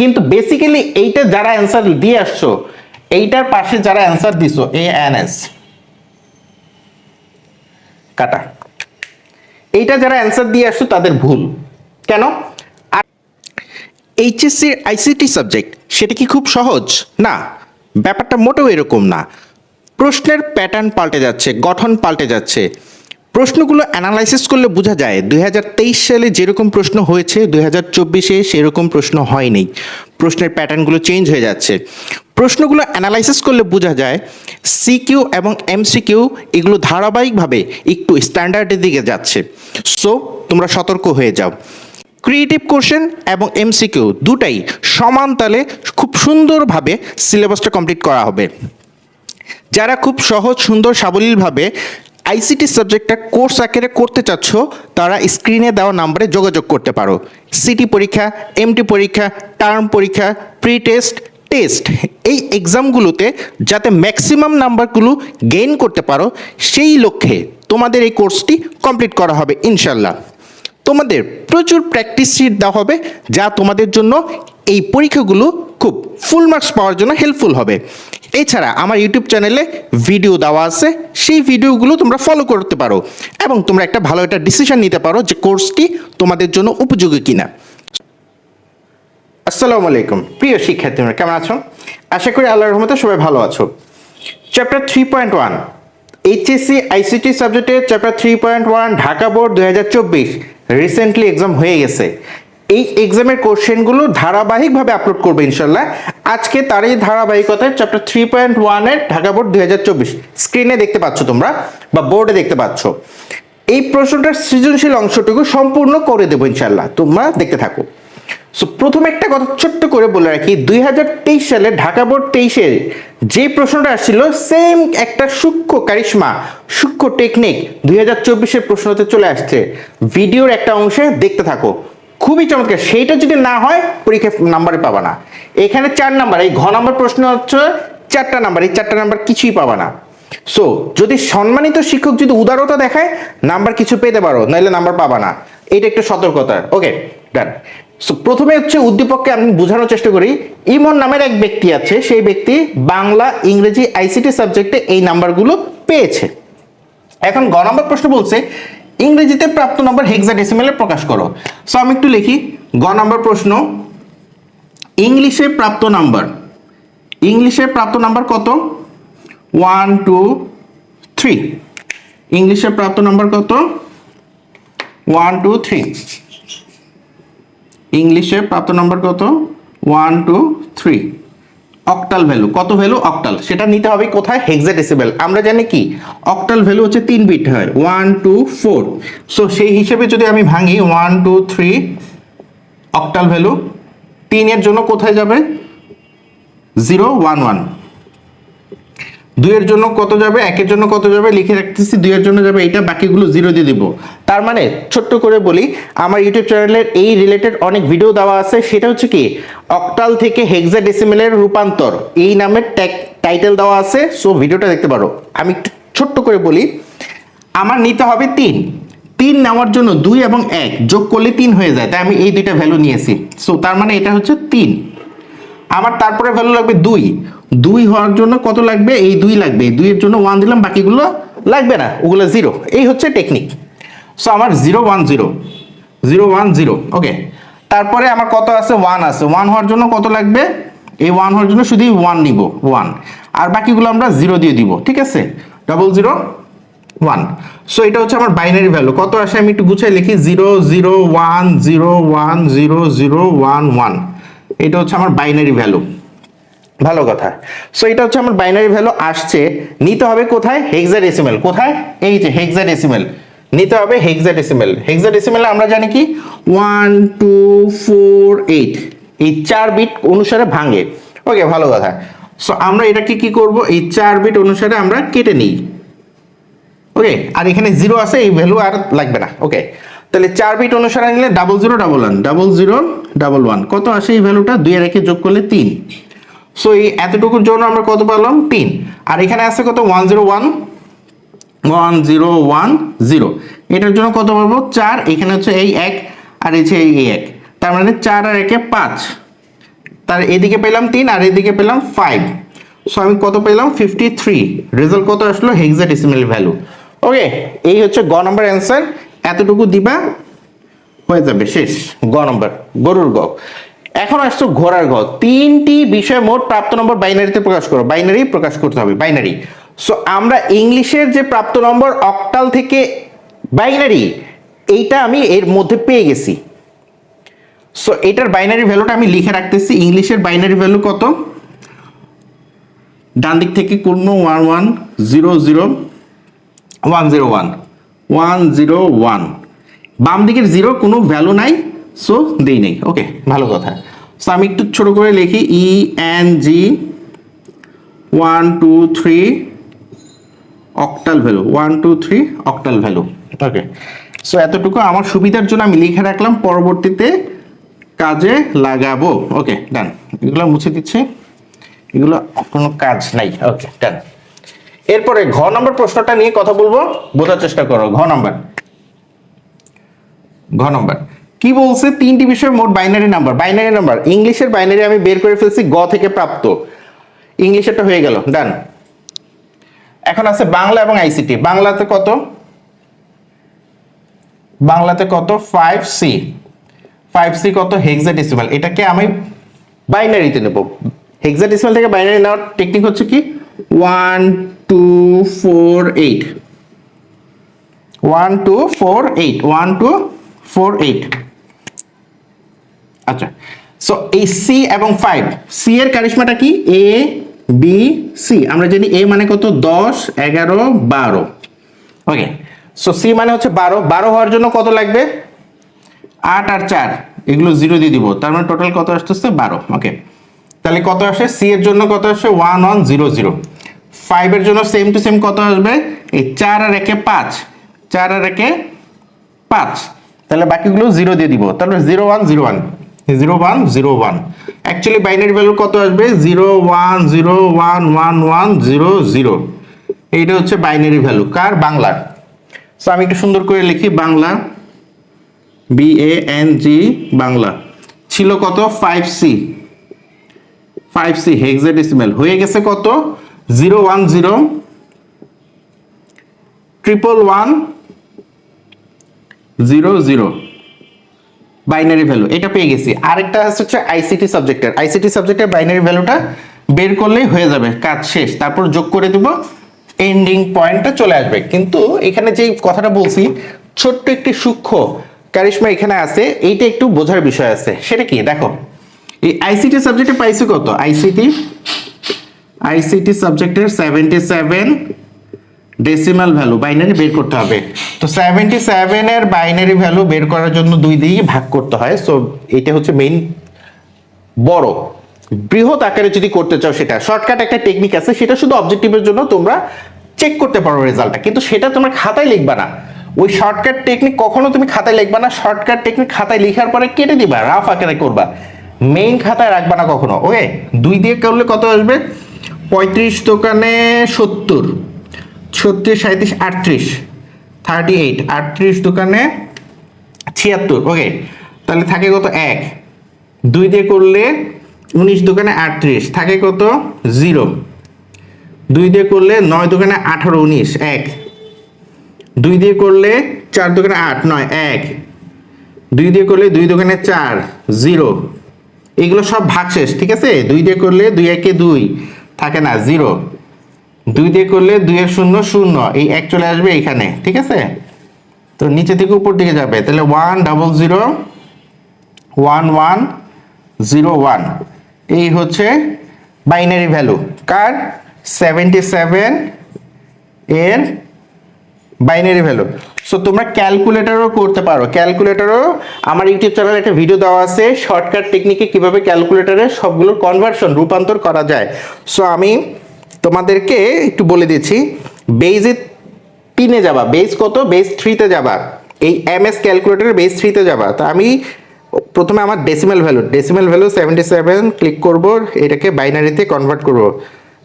কিন্তু বেসিক্যালি এইটা যারা অ্যান্সার দিয়ে আসছো, এইটার পাশে যারা অ্যান্সার দিছো এ এন এস কাটা। এইটা যারা অ্যান্সার দিয়ে আসছো, তাদের ভুল। কেন? এইচএসসির আইসিটি সাবজেক্ট, সেটা কি খুব সহজ? না, ব্যাপারটা মোটেও এরকম না। প্রশ্নের প্যাটার্ন পাল্টে যাচ্ছে, গঠন পাল্টে যাচ্ছে। প্রশ্নগুলো অ্যানালাইসিস করলে বোঝা যায় দু হাজার তেইশ সালে যেরকম প্রশ্ন হয়েছে, দুই হাজার চব্বিশে সেরকম প্রশ্ন হয়নি। প্রশ্নের প্যাটার্নগুলো চেঞ্জ হয়ে যাচ্ছে। প্রশ্নগুলো অ্যানালাইসিস করলে বোঝা যায় সিকিউ এবং এমসিকিউ এগুলো ধারাবাহিকভাবে একটু স্ট্যান্ডার্ডের দিকে যাচ্ছে। সো তোমরা সতর্ক হয়ে যাও। ক্রিয়েটিভ কোশ্চেন এবং এমসিকিউ দুটাই সমান তালে খুব সুন্দরভাবে সিলেবাসটা কমপ্লিট করা হবে। যারা খুব সহজ, সুন্দর, সাবলীলভাবে আইসিটি সাবজেক্টটা কোর্স আকারে করতে চাচ্ছ, তারা স্ক্রিনে দেওয়া নাম্বারে যোগাযোগ করতে পারো। সিটি পরীক্ষা এমটি পরীক্ষা টার্ম পরীক্ষা প্রি টেস্ট টেস্ট এই এক্সামগুলোতে যাতে ম্যাক্সিমাম নাম্বারগুলো গেইন করতে পারো, সেই লক্ষ্যে তোমাদের এই কোর্সটি কমপ্লিট করা হবে ইনশাল্লাহ তোমাদের প্রচুর প্র্যাকটিস শিট দেওয়া হবে, যা তোমাদের জন্য এই পরীক্ষাগুলো খুব ফুল মার্কস পাওয়ার জন্য হেল্পফুল হবে। এছাড়া আমার ইউটিউব চ্যানেলে ভিডিও দেওয়া আছে, সেই ভিডিওগুলো তোমরা ফলো করতে পারো এবং তোমরা একটা ভালো একটা ডিসিশন নিতে পারো যে কোর্সটি তোমাদের জন্য উপযোগী কিনা। আসসালামু আলাইকুম, প্রিয় শিক্ষার্থীরা, কেমন আছো? আশা করি আল্লাহর রহমতে সবাই ভালো আছো। Chapter three point one HSC ICT সাবজেক্টের chapter three point one Dhaka board দু হাজার চব্বিশ রিসেন্টলি এক্সাম হয়ে গেছে। এই এক্সামের কোশ্চেনগুলো ধারাবাহিকভাবে আপলোড করবে ইনশাল্লাহ আজকে তারই ধারাবাহিকতায় চ্যাপ্টার থ্রি পয়েন্ট ওয়ানের ঢাকা বোর্ড দুই হাজার চব্বিশ স্ক্রিনে দেখতে পাচ্ছ তোমরা, বা বোর্ডে দেখতে পাচ্ছ। এই প্রশ্নটার সৃজনশীল অংশটুকু সম্পূর্ণ করে দেবো ইনশাল্লাহ তোমরা দেখতে থাকো। সো প্রথমে একটা কথা ছোট্ট করে বলে রাখি দু হাজার তেইশ সালে ঢাকা বোর্ড তেইশের যে প্রশ্নটা আসছিল সেম একটা সূক্ষ্ম কারিশমা, সূক্ষ্ম টেকনিক দুই হাজার চব্বিশের প্রশ্নতে চলে আসছে। ভিডিওর একটা অংশে দেখতে থাকো। খুবই চমৎকার, সেইটা যদি না হয় পরীক্ষা নাম্বারে পাবা না। এখানে চার নাম্বার, এই ঘ নাম্বার প্রশ্ন হচ্ছে চারটা নাম্বার, এই চারটা নাম্বার কিছুই পাবা না। সো যদি সম্মানিত শিক্ষক যদি উদারতা দেখায়, নাম্বার কিছু পেতে পারো নাহলে নাম্বার পাবা না। এটা একটু সতর্কতা ওকে ডান সো প্রথমে হচ্ছে উদ্দীপককে আমি বোঝানোর চেষ্টা করি, ইমন নামের এক ব্যক্তি আছে, সেই ব্যক্তি বাংলা, ইংরেজি, আইসিটি সাবজেক্টে এই নাম্বারগুলো পেয়েছে। এখন গ নম্বর প্রশ্ন বলছে, ইংরেজিতে প্রাপ্ত নম্বর হেক্সাডেসিমেলে প্রকাশ করো। সো আমি একটু লিখি গ নম্বর প্রশ্ন ইংলিশে প্রাপ্ত নাম্বার। ইংলিশে প্রাপ্ত নাম্বার কত? One, two, three. ইংলিশে প্রাপ্ত নাম্বার কত? One, two, three. ইংলিশে প্রাপ্ত নাম্বার কত? One, two, three. Octal value. কত ভ্যালু? অক্টাল। সেটা নিতে হবে কোথায়? হেক্সাডেসিবেল আমরা জানি কি? অক্টাল ভ্যালু হচ্ছে তিন বিট হয়। One, two, four. সো সেই হিসেবে যদি আমি ভাঙি, one, two, three, octal value তিনের জন্য কোথায় যাবে? Zero, one one. দুইয়ের জন্য কত যাবে? একের জন্য কত যাবে? লিখে রাখতেছি দুইয়ের জন্য যাবে। এইটা বাকিগুলো জিরো দিয়ে দিব। তার মানে ছোট্ট করে বলি, আমার ইউটিউব চ্যানেলের এই রিলেটেড অনেক ভিডিও দেওয়া আছে। সেটা হচ্ছে কি? অক্টাল থেকে হেক্সাডেসিমেলের রূপান্তর। এই নামের ট্যাগ টাইটেল দেওয়া আছে। সো ভিডিওটা দেখতে পারো। আমি ছোট্ট করে বলি, আমার নিতে হবে তিন। তিন নেওয়ার জন্য দুই এবং এক যোগ করলে তিন হয়ে যায়। তাই আমি এই দুইটা ভ্যালু নিয়েছি। সো তার মানে এটা হচ্ছে তিন। আমার তারপরে ভ্যালু লাগবে দুই। দুই হওয়ার জন্য কত লাগবে? এই দুই লাগবে। দুইয়ের জন্য ওয়ান দিলাম, বাকিগুলো লাগবে না। ওগুলো জিরো এই হচ্ছে টেকনিক সো আমার zero one zero zero one zero okay তারপরে আমার কত আছে? ওয়ান আছে। ওয়ান হওয়ার জন্য কত লাগবে? এই ওয়ান হওয়ার জন্য শুধু ওয়ান নিব। ওয়ান আর বাকিগুলো আমরা জিরো দিয়ে দিব। ঠিক আছে? ডবল জিরো ওয়ান সো এটা হচ্ছে আমার বাইনারি ভ্যালু কত আসে? আমি একটু গুছিয়ে লিখি। Zero zero one zero one zero zero one one এটা হচ্ছে আমার বাইনারি ভ্যালু ভালো কথা। সো এটা হচ্ছে আমার বাইনারি ভ্যালু আসছে। নিতে হবে কোথায়? হেক্সাডেসিমেল কোথায়? এই যে হেক্সাডেসিমেল নিতে হবে হেক্সাডেসিমেল হেক্সাডেসিমেল আমরা জানি কি? ওয়ান টু ফোর এইট এই চার বিট অনুসারে ভাঙে। ওকে ভালো কথা। সো আমরা এটাকে কি করব? এই চার বিট অনুসারে আমরা কেটে নিই। ওকে আর এখানে জিরো আছে, এই ভ্যালু আর লাগবে না। ওকে তাহলে চার বিট অনুসারে নিলে double zero double one double zero double one কত আসে এই ভ্যালুটা দুই আর একে যোগ করলে তিন। সো এই এতটুকুর জন্য আমরা কত পেলাম তিন। আর এখানে আছে কত? One zero one one zero one zero এটার জন্য কত পাবো চার। এখানে হচ্ছে এই এক, আর এই এই এক। তার মানে চার আর একে পাঁচ। তার এদিকে পেলাম তিন, আর এদিকে পেলাম ফাইভ সো আমি কত পেলাম? ফিফটি থ্রি রেজাল্ট কত আসলো? হেক্সাডেসিমাল ভ্যালু ওকে এই হচ্ছে গ নম্বর অ্যান্সার এতটুকু দিবা, হয়ে যাবে, শেষ। গ নম্বর, গরুর গ। এখন আসছো ঘোড়ার ঘ তিনটি বিষয় মোট প্রাপ্ত নম্বর বাইনারিতে প্রকাশ করো। বাইনারি প্রকাশ করতে হবে, বাইনারি। সো আমরা ইংলিশের যে প্রাপ্ত নম্বর অক্টাল থেকে বাইনারি, এইটা আমি এর মধ্যে পেয়ে গেছি। সো এটার বাইনারি ভ্যালুটা আমি লিখে রাখতেছি। ইংলিশের বাইনারি ভ্যালু কত? ডান দিক থেকে কোনো one one zero zero one zero one one zero one বাম দিকের জিরো কোনো ভ্যালু নাই সো দেই নেই ওকে ভালো কথা। সো আমি একটু ছোট করে লিখি E N G one two three octal value one two three octal value okay so এতটুকু আমার সুবিধার জন্য আমি লিখে রাখলাম, পরবর্তীতে কাজে লাগাবো ওকে ডান এগুলো মুছে দিচ্ছি। এগুলো কোনো কাজ নাই ওকে ডান এরপরে ঘ নম্বর প্রশ্নটা নিয়ে কথা বলব। বোঝার চেষ্টা করো। ঘ নম্বর। ঘ নম্বর। কি বলছে? তিনটি বিষয় মোট বাইনারি নাম্বার বাইনারি নাম্বার ইংলিশের বাইনারি আমি বের করে ফেলছি গ থেকে প্রাপ্ত। ইংলিশেরটা হয়ে গেল। ডান এখন আছে বাংলা এবং আইসিটি বাংলাতে কত? বাংলাতে কত? ফাইভ সি ফাইভ সি কত? হেক্সাডেসিমাল এটাকে আমি বাইনারিতে নেব। হেক্সাডেসিমাল থেকে বাইনারি নেওয়ার টেকনিক হচ্ছে কি? One two four eight one two four eight one two four eight আচ্ছা। সো এই সি এবং ফাইভ সি এর কারিশমাটা কি? এ বি সি আমরা জানি এ মানে কত? দশ, এগারো, বারো। ওকে সো সি মানে হচ্ছে বারো। বারো হওয়ার জন্য কত লাগবে? আট আর চার। এগুলো জিরো দিয়ে দিব। তার মানে টোটাল কত আসতেছে? বারো। ওকে তাহলে কত আসে? সি এর জন্য কত আসে? ওয়ান ওয়ান জিরো জিরো ফাইভের জন্য সেম টু সেম কত আসবে? এই চার আর একে পাঁচ। চার আর একে পাঁচ। তাহলে বাকিগুলো জিরো দিয়ে দিব। তাহলে zero one zero one zero one zero one actually binary value কত আসবে? Zero one zero one one one zero zero এইটা হচ্ছে বাইনারি ভ্যালু কার? বাংলার। সো আমি একটু সুন্দর করে লিখি। Bangla. B A N G Bangla. ছিল কত? Five C five C hexadecimal হয়ে গেছে কত? Zero one zero triple one zero zero. Binary value এটা পেয়ে গেছি। আরেকটা হচ্ছে আইসিটি সাবজেক্টের আইসিটি সাবজেক্টের বাইনারি ভ্যালুটা বের করলেই হয়ে যাবে, কাজ শেষ। তারপর যোগ করে দিব এন্ডিং পয়েন্টটা চলে আসবে। কিন্তু এখানে যে কথাটা বলছি, ছোট্ট একটি সূক্ষ্ম কারিশমা এখানে আছে, এইটা একটু বোঝার বিষয় আছে। সেটা কি? দেখো, এই আইসিটি সাবজেক্টে পাইছি কত? আইসিটি আইসিটি সাবজেক্টের seventy seven decimal value binary বের করতে হবে। তো সেভেন্টি সেভেনের বাইনারি ভ্যালু বের করার জন্য দুই দিয়ে ভাগ করতে হয়। সো এটা হচ্ছে মেইন বড়। বৃহৎ আকারে যদি করতে চাও সেটা শর্টকাট একটা টেকনিক আছে, সেটা শুধু অবজেক্টিভের জন্য তোমরা চেক করতে পারো রেজাল্টটা কিন্তু সেটা তোমার খাতায় লিখবা না। ওই শর্টকাট টেকনিক কখনো তুমি খাতায় লিখবা না। শর্টকাট টেকনিক খাতায় লেখার পরে কেটে দিবা রাফ আকারে করবা। মেইন খাতায় রাখবা না কখনো ওকে দুই দিয়ে করলে কত আসবে? পঁয়ত্রিশ দোকানে সত্তর, ছত্রিশ সাঁত্রিশ আটত্রিশ থার্টি এইট আটত্রিশ দোকানে ছিয়াত্তর ওকে তাহলে থাকে কত এক, দুই দিয়ে করলে উনিশ দোকানে আটত্রিশ, থাকে কত জিরো দুই দিয়ে করলে নয় দোকানে আঠারো, উনিশ, এক, দুই দিয়ে করলে চার দোকানে আট, নয়, এক, দুই দিয়ে করলে দুই দোকানে চার জিরো এগুলো সব ভাগশেষ, ঠিক আছে? দুই দিয়ে করলে দুই, একে দুই থাকে না জিরো দুই দিয়ে করলে দুইয়ের শূন্য শূন্য। এই এক চলে আসবে এখানে ঠিক আছে? তো নিচে থেকে উপর দিকে যাবে। তাহলে one double zero one one zero one এই হচ্ছে বাইনারি ভ্যালু কার? সেভেন্টি সেভেন এর বাইনারি ভ্যালু সো তোমরা ক্যালকুলেটরও করতে পারো। ক্যালকুলেটরও আমার ইউটিউব চ্যানেলে একটা ভিডিও দেওয়া আছে শর্টকাট টেকনিকে কীভাবে ক্যালকুলেটরে সবগুলোর কনভার্সন রূপান্তর করা যায়। সো আমি তোমাদেরকে একটু বলে দিচ্ছি বেজে তিনে যাবা। বেস কত? বেস থ্রিতে যাবা। এই এম এস ক্যালকুলেটরের বেস থ্রিতে যাবা। তো আমি প্রথমে আমার decimal value decimal value seventy seven click করব, এটাকে বাইনারিতে কনভার্ট করব।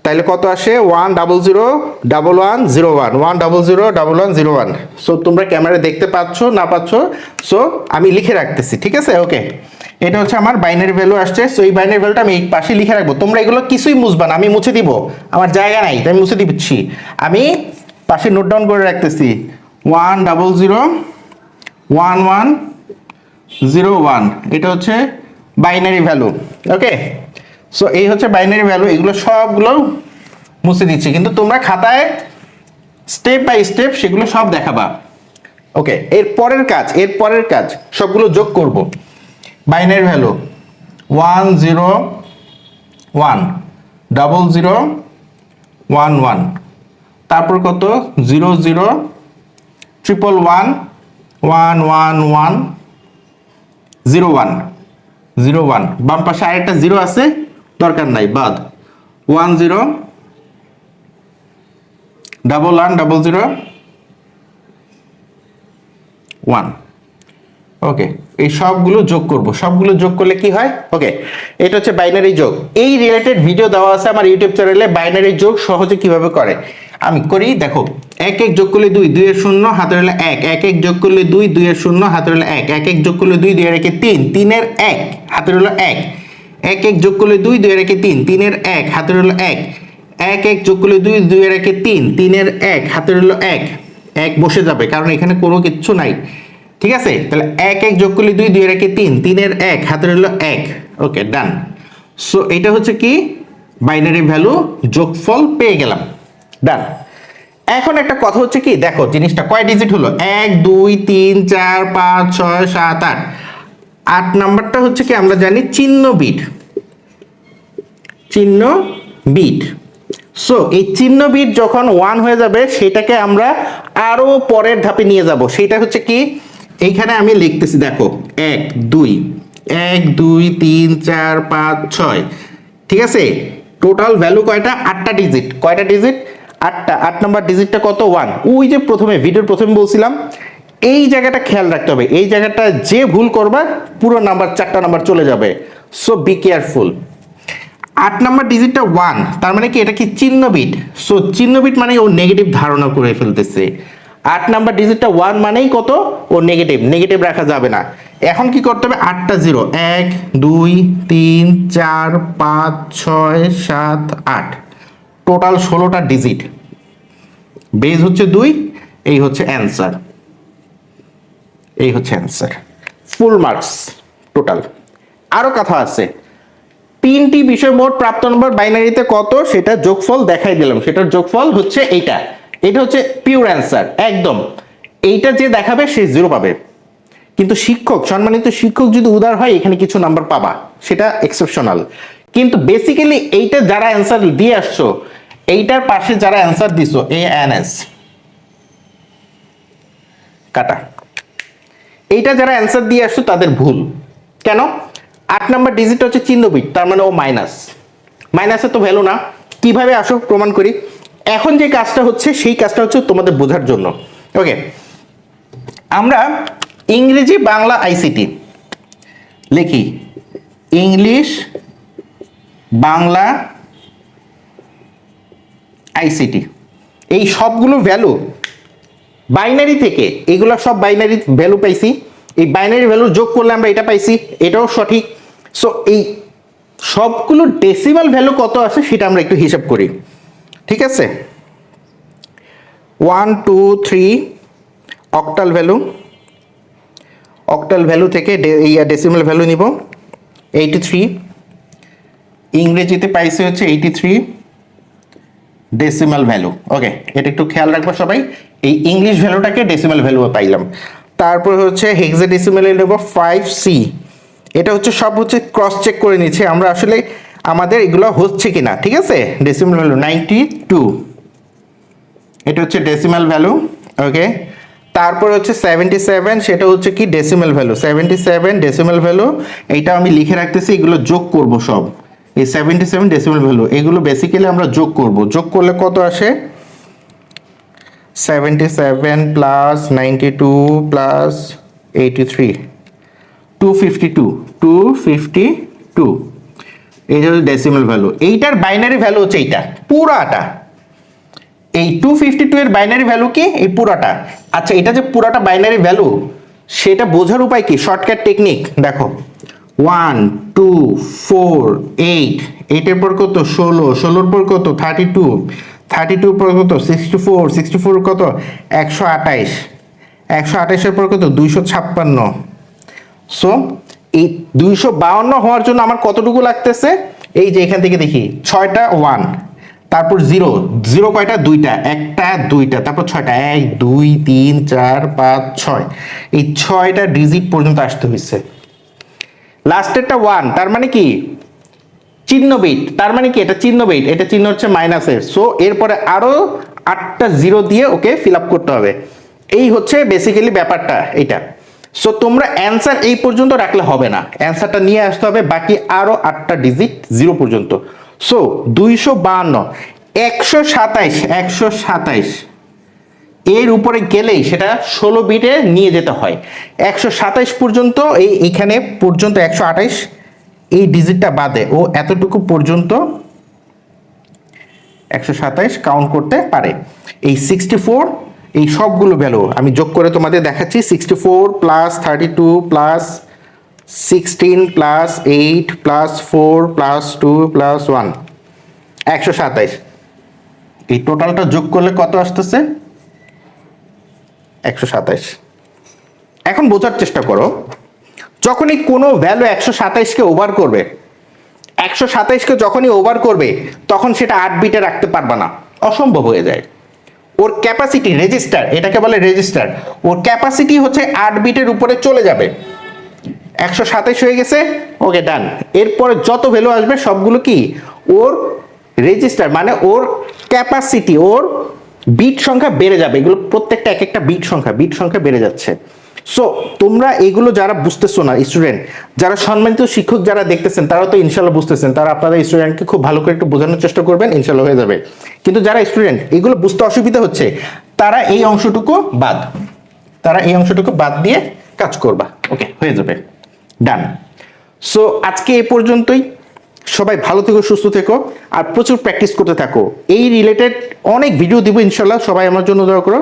তাহলে কত আসে? One double zero double one zero one. One double zero double one zero one. So তোমরা ক্যামেরা দেখতে পাচ্ছ, না পাচ্ছ? সো আমি লিখে রাখতেছি, ঠিক আছে? ওকে এটা হচ্ছে আমার বাইনারি ভ্যালু আসছে। সো এই বাইনারি ভ্যালুটা আমি পাশে লিখে রাখব। তোমরা এগুলো কিছুই মুছবা না। আমি মুছে দিব। আমার জায়গা নাই আমি মুছে দিচ্ছি। আমি পাশে নোট ডাউন করে রাখতেছি। One double zero one one zero one. এটা হচ্ছে বাইনারি ভ্যালু। ওকে সো এই হচ্ছে বাইনারি ভ্যালু এগুলো সবগুলো মুছে দিচ্ছি। কিন্তু তোমরা খাতায় স্টেপ বাই স্টেপ সেগুলো সব দেখাবা। ওকে এর পরের কাজ, এর পরের কাজ, সবগুলো যোগ করব। Binary value one zero one double zero one one তারপর কত? Zero zero triple one one one one zero one zero one বাম পাশে আরেকটা জিরো আছে দরকার নাই, বাদ। One zero, double one, double zero, one. Okay, এই সবগুলো যোগ করব। সবগুলো যোগ করলে কি হয়? ওকে, এটা হচ্ছে বাইনারি যোগ। এই রিলেটেড ভিডিও দেওয়া আছে আমার ইউটিউব চ্যানেলে বাইনারি যোগ সহজে কীভাবে করে? আমি করি, দেখো, এক এক যোগ করলে দুই, দুইয়ের শূন্য, হাতের হলে এক। এক এক যোগ করলে দুই, দুইয়ের শূন্য, হাতের হলে এক। এক এক যোগ করলে দুই, দুইয়ের একে তিন। তিনের এক, হাতের হলো এক। এক এক যোগ করলে দুই দুই একে তিন, তিনের এক, হাতের হলো এক। এক এক যোগ করলে দুই দুইয়ের একে তিন, তিনের এক, হাতের হলো এক। এক বসে যাবে, কারণ এখানে কোনো কিচ্ছু নাই। ঠিক আছে? তাহলে এক এক যোগ করলে দুই দুই একে তিন, তিনের এক, হাতের হলো এক। ওকে, ডান। সো এটা হচ্ছে কি? বাইনারি ভ্যালু যোগফল পেয়ে গেলাম। ডান। এখন একটা কথা হচ্ছে কি? দেখো, জিনিসটা কয় ডিজিট হলো? এক, দুই, তিন, চার, পাঁচ, ছয়, সাত, আট। আট নাম্বারটা হচ্ছে কি, আমরা জানি চিহ্ন বিট। চিহ্ন বিট। সো এই চিহ্ন বিট যখন ওয়ান হয়ে যাবে, সেটাকে আমরা আরও পরের ধাপে নিয়ে যাব। সেটা হচ্ছে কি, এইখানে আমি লিখতেছি, দেখো, এক, দুই। এক, দুই, তিন, চার, পাঁচ, ছয়। ঠিক আছে? টোটাল ভ্যালু কয়টা? আটটা ডিজিট কয়টা ডিজিট আটটা। আট নাম্বার ডিজিটটা কত? ওয়ান ওই যে প্রথমে ভিডিওর প্রথমে বলছিলাম এই জায়গাটা খেয়াল রাখতে হবে। এই জায়গাটা যে ভুল করবা, পুরো নাম্বার, চারটা নাম্বার চলে যাবে। সো বি কেয়ারফুল আট নাম্বার ডিজিটটা ওয়ান তার মানে কি? এটা কি চিহ্ন বিট সো চিহ্ন বিট মানে ও নেগেটিভ ধারণা করে ফেলতেছে। আট নাম্বার ডিজিটটা ওয়ান মানেই কত? ও নেগেটিভ নেগেটিভ রাখা যাবে না। এখন কি করতে হবে? আটটা জিরো এক, দুই, তিন, চার, পাঁচ, ছয়, সাত, আট। টোটাল ষোলোটা ডিজিট বেজ হচ্ছে দুই, এই হচ্ছে অ্যান্সার এই হচ্ছে অ্যান্সার ফুল মার্কস টোটাল আরও কথা আছে। তিনটি বিষয় মোট প্রাপ্ত নম্বর বাইনারিতে কত? সেটা যোগফল দেখাই দিলাম। সেটার যোগফল হচ্ছে এইটা। এটা হচ্ছে পিওর অ্যান্সার একদম। এইটা যে দেখাবে, সে জিরো পাবে। কিন্তু শিক্ষক, সম্মানিত শিক্ষক যদি উদার হয়, এখানে কিছু নাম্বার পাবা। সেটা এক্সেপশনাল কিন্তু বেসিক্যালি এইটা যারা অ্যান্সার দিয়ে আসছো, এইটার পাশে যারা অ্যান্সার দিছো এ এন এস কাটা। এইটা যারা অ্যান্সার দিয়ে আসছো, তাদের ভুল। কেন? আট নাম্বার ডিজিট হচ্ছে চিহ্ন বিট তার মানে ও মাইনাস মাইনাসে তো ভ্যালু না। কীভাবে আসো, প্রমাণ করি। এখন যে কাজটা হচ্ছে, সেই কাজটা হচ্ছে তোমাদের বোঝার জন্য। ওকে আমরা ইংরেজি বাংলা আইসিটি লিখি। ইংলিশ বাংলা আইসিটি এই সবগুলো ভ্যালু বাইনারি থেকে, এগুলো সব বাইনারি ভ্যালু পাইছি। এই বাইনারি ভ্যালু যোগ করলে আমরা এটা পাইছি, এটাও সঠিক। সো এই সবগুলো ডেসিমাল ভ্যালু কত আছে সেটা আমরা একটু হিসাব করি। ঠিক আছে? One two three octal value octal value থেকে ডেসিমাল ভ্যালু নিব। এইটি থ্রি ইংরেজিতে পাইছে হচ্ছে eighty three decimal value okay এটা একটু খেয়াল রাখব সবাই। এই ইংলিশ ভ্যালুটাকে ডেসিমাল ভ্যালু পাইলাম। তারপর হচ্ছে হেক্সা ডেসিমালে নেব ফাইভ সি এটা হচ্ছে সব হচ্ছে ক্রস চেক করে নিচ্ছে, আমরা আসলে আমাদের এগুলো হচ্ছে কিনা, ঠিক আছে? ডেসিমাল ভ্যালু নাইনটি টু এটা হচ্ছে ডেসিমাল ভ্যালু ওকে তারপর হচ্ছে সেভেন্টি সেভেন সেটা হচ্ছে কি? Decimal value seventy seven decimal value এইটা আমি লিখে রাখতেছি, এগুলো যোগ করব সব। এই সেভেন্টি সেভেন ডেসিমাল ভ্যালু এগুলো বেসিক্যালি আমরা যোগ করব। যোগ করলে কত আসে? Seventy seven plus ninety two plus eighty three two fifty two two fifty two হচ্ছে ডেসিমাল ভ্যালু এইটার বাইনারি ভ্যালু হচ্ছে এইটা, পুরাটা। এই টু ফিফটি টু এর বাইনারি ভ্যালু কি? এই পুরাটা। আচ্ছা এটা যে পুরাটা বাইনারি ভ্যালু সেটা বোঝার উপায় কি? শর্টকাট টেকনিক দেখো। ওয়ান টু ফোর এইট এইটের পর কত? ষোলো, ষোলোর পর কত? থার্টি টু থার্টি টু পর কত? সিক্সটি ফোর সিক্সটি ফোর কত? একশো আঠাইশ। একশো আঠাইশের পর কত? দুইশো ছাপ্পান্ন। সো এই দুইশো বাউন্ন হওয়ার জন্য আমার কতটুকু লাগতেছে? এই যে এখান থেকে দেখি, ছয়টা ওয়ান তারপর জিরো জিরো কয়টা? দুইটা। একটা, দুইটা। তারপর ছয়টা। এক, দুই, তিন, চার, পাঁচ, ছয়। এই ছয়টা ডিজিট পর্যন্ত আসতে হয়েছে। লাস্টেরটা ওয়ান তার মানে কি? চিহ্ন বিট তার মানে কি? এটা চিহ্ন বিট এটা চিহ্ন হচ্ছে মাইনাসের সো এরপরে আরও আটটা জিরো দিয়ে ওকে ফিল করতে হবে। এই হচ্ছে বেসিক্যালি ব্যাপারটা এটা সো তোমরা অ্যান্সার এই পর্যন্ত রাখলে হবে না। অ্যান্সারটা নিয়ে আসতে হবে। বাকি আরও আটটা ডিজিট জিরো পর্যন্ত। সো দুইশো বাহান্ন, একশো সাতাইশ একশো সাতাইশ। এর উপরে গেলেই সেটা ষোলো বিটে নিয়ে যেতে হয়। একশো সাতাইশ পর্যন্ত, এই এখানে পর্যন্ত একশো আঠাইশ। এই ডিজিটটা বাদে ও এতটুকু পর্যন্ত একশো সাতাইশ কাউন্ট করতে পারে। এই সিক্সটি ফোর এই সবগুলো ভ্যালু আমি যোগ করে তোমাদের দেখাচ্ছি sixty four plus thirty two plus sixteen plus eight plus four plus two plus one একশো সাতাইশ। এই টোটালটা যোগ করলে কত আসতেছে? একশো সাতাইশ। এখন বোঝার চেষ্টা করো। যখনই কোনো ভ্যালু একশো সাতাইশকে ওভার করবে, একশো সাতাইশকে যখনই ওভার করবে, তখন সেটা আট বিটে রাখতে পারবে না। অসম্ভব হয়ে যায়। ওর ক্যাপাসিটি রেজিস্টার এটাকে বলে রেজিস্টার ওর ক্যাপাসিটি হচ্ছে আট বিটের উপরে চলে যাবে। একশো সাতাইশ হয়ে গেছে ওকে ডান এরপরে যত ভ্যালু আসবে, সবগুলো কি? ওর রেজিস্টার মানে ওর ক্যাপাসিটি ওর বিট সংখ্যা বেড়ে যাবে। এগুলো প্রত্যেকটা এক একটা বিট সংখ্যা বিট সংখ্যা বেড়ে যাচ্ছে। সো তোমরা এগুলো যারা বুঝতেছো না স্টুডেন্ট যারা সম্মানিত শিক্ষক যারা দেখতেছেন তারা তো ইনশাল্লাহ বুঝতেছেন, তারা আপনাদের স্টুডেন্টকে খুব ভালো করে একটু বোঝানোর চেষ্টা করবেন, ইনশাল্লাহ হয়ে যাবে। কিন্তু যারা স্টুডেন্ট এগুলো বুঝতে অসুবিধা হচ্ছে, তারা এই অংশটুকু বাদ, তারা এই অংশটুকু বাদ দিয়ে কাজ করবা। ওকে হয়ে যাবে। ডান সো আজকে এ পর্যন্তই। সবাই ভালো থেকো, সুস্থ থেকো, আর প্রচুর প্র্যাকটিস করতে থাকো। এই রিলেটেড অনেক ভিডিও দিব ইনশাল্লাহ, সবাই আমার জন্য দয়া করো।